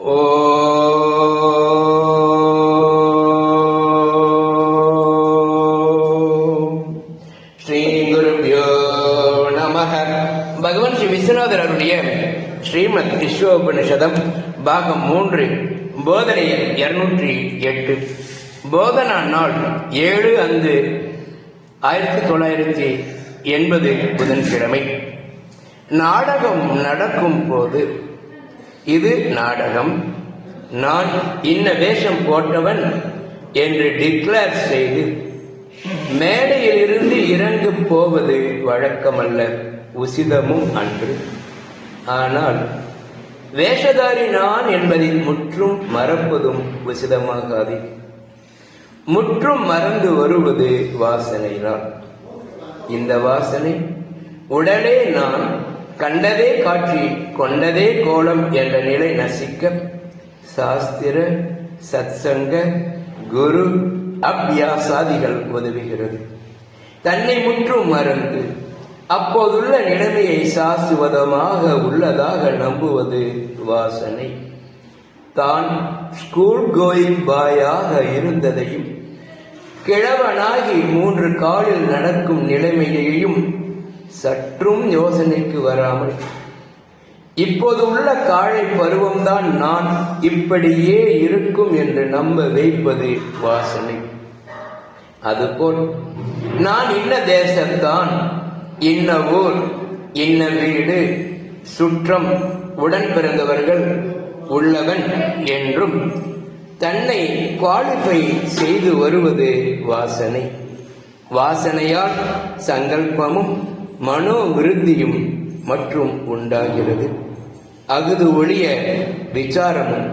ஓ ஸ்ரீ குருபியோ நமக. பகவான் ஸ்ரீ விஸ்வநாதர் அருடைய ஸ்ரீமத் விஸ்வோபனிஷதம் பாகம் மூன்று போதனை இருநூற்றி எட்டு. போதனா நாள் ஏழு அந்து ஆயிரத்தி தொள்ளாயிரத்தி எண்பது புதன்கிழமை. நாடகம் நடக்கும் போது இது நாடகம். நான் இன்ன வேஷம் போட்டவன் என்று டிக்ளேர் செய்து மேடையிலிருந்து இறங்கு போவது வழக்கமல்ல உசிதமும் அன்று. ஆனால் வேஷதாரி நான் என்பதை முற்றும் மறப்பதும் உசிதமாகாது. முற்றும் மறந்து வருவது வாசனைதான். இந்த வாசனை உடனே நான் கண்டதே காட்சி கொண்டதே கோலம் என்ற நிலை நசிக்க சாஸ்திர சத்சங்க குரு அபியாசாதிகள் உதவுகிறது. தன்னை முற்றும் மறந்து அப்போதுள்ள நிலைமையை சாசுவதமாக உள்ளதாக நம்புவது வாசனை. தான் ஸ்கூல் கோயிங் பாயாக இருந்ததையும் கிழவனாகி மூன்று காலில் நடக்கும் நிலைமையையும் சற்றும் யோசனைக்கு வராமல் இப்போது உள்ள காழை பருவம்தான் நான் இப்படியே இருக்கும் என்று நம்ப வைப்பது வாசனை. அதுபோல் நான் இன்ன தேசத்தான் இன்ன ஊர் இன்ன வீடு சுற்றம் உடன் பிறந்தவர்கள் உள்ளவன் என்றும் தன்னை குவாலிஃபை செய்து வருவது வாசனை. வாசனையால் சங்கல்பமும் மனோ விருத்தியும் மற்றும் உண்டாகிறது. அகுது ஒழிய விசாரமும்